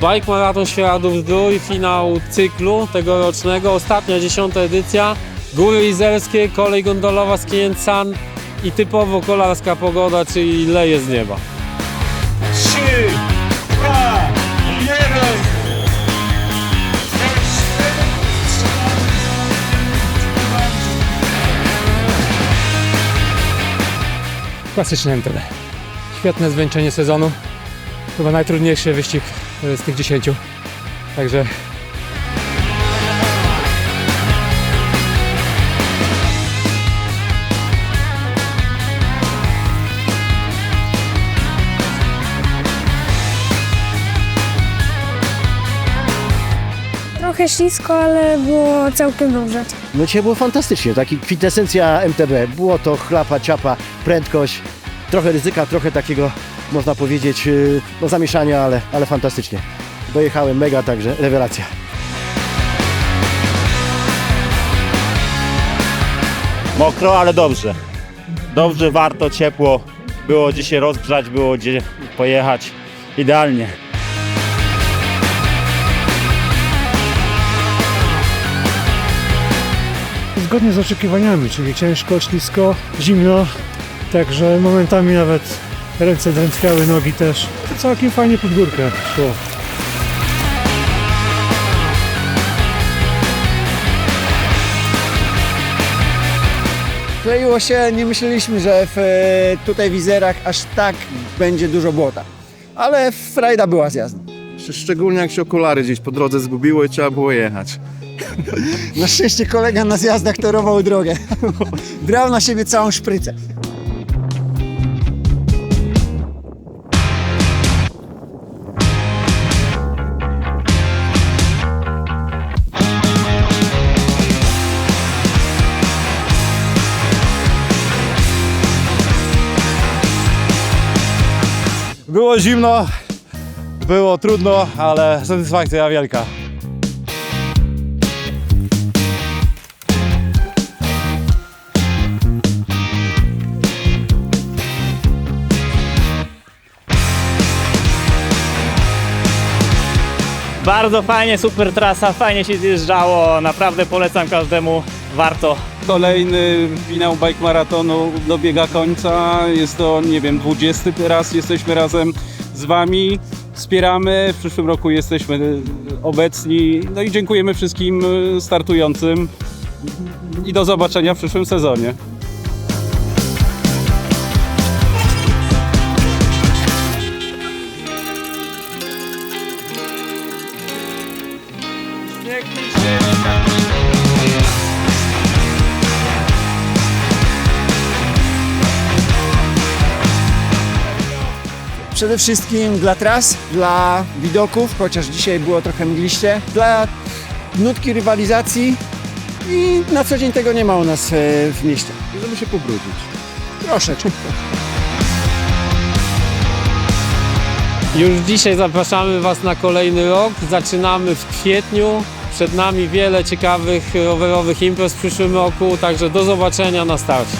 Bike Maraton Świeradów Zdrój, finał cyklu tegorocznego, ostatnia dziesiąta edycja. Góry Izerskie, kolej gondolowa Skień San i typowo kolarska pogoda, czyli leje z nieba. Trzy, dwa, jeden. Klasyczny MTB. Świetne zwieńczenie sezonu. Chyba najtrudniejszy wyścig z tych 10. Także Trochę ślisko, ale było całkiem dobrze. No dzisiaj było fantastycznie, taki kwintesencja MTB. Było to chlapa, ciapa, prędkość, trochę ryzyka, trochę takiego, można powiedzieć, yy, no zamieszania, ale, ale fantastycznie. Dojechałem mega, także rewelacja. Mokro, ale dobrze. Dobrze, warto, ciepło. Było gdzie się rozgrzać, było gdzie pojechać. Idealnie. Zgodnie z oczekiwaniami, czyli ciężko, ślisko, zimno, także momentami nawet ręce drętwiały, nogi też. Całkiem fajnie pod górkę szło. Kleiło się, nie myśleliśmy, że w, e, tutaj w Izerach aż tak będzie dużo błota. Ale frajda była z jazdy. Szczególnie jak się okulary gdzieś po drodze zgubiły i trzeba było jechać. Na szczęście kolega na zjazdach torował drogę. Brał na siebie całą szprycę. Było zimno, było trudno, ale satysfakcja wielka. Bardzo fajnie, super trasa, fajnie się zjeżdżało, naprawdę polecam każdemu, warto. Kolejny finał bike maratonu dobiega końca. Jest to, nie wiem, 20 raz jesteśmy razem z Wami. Wspieramy. W przyszłym roku jesteśmy obecni. No i dziękujemy wszystkim startującym. I do zobaczenia w przyszłym sezonie. Przede wszystkim dla tras, dla widoków, chociaż dzisiaj było trochę mgliście, dla nutki rywalizacji i na co dzień tego nie ma u nas e, w mieście. Żeby się pobrudzić. Troszeczkę. Już dzisiaj zapraszamy Was na kolejny rok. Zaczynamy w kwietniu. Przed nami wiele ciekawych rowerowych imprez w przyszłym roku, także do zobaczenia na starcie.